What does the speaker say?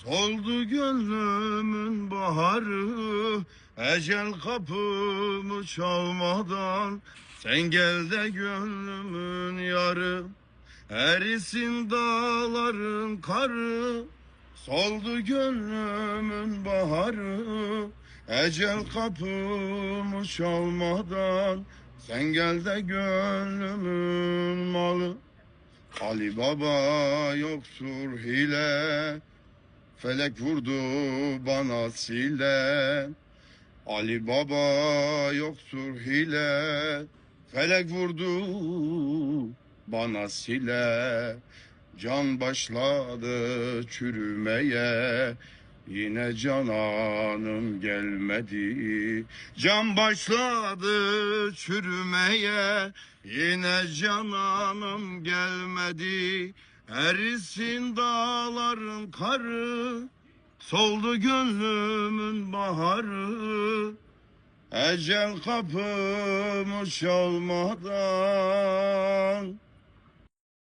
Soldu gönlümün baharı Ecel kapımı çalmadan. Sen gel de gönlümün yarı Erisin dağların karı. Soldu gönlümün baharı Ecel kapımı çalmadan. Sen gel de gönlümün malı. Ali Baba yoktur hile Felek vurdu bana sile. Ali Baba yoktur hile. Felek vurdu bana sile. Can başladı çürümeye. Yine cananım gelmedi. Can başladı çürümeye. Yine cananım gelmedi Erisin dağların karı Soldu gönlümün baharı. Ecel kapımı çalmadan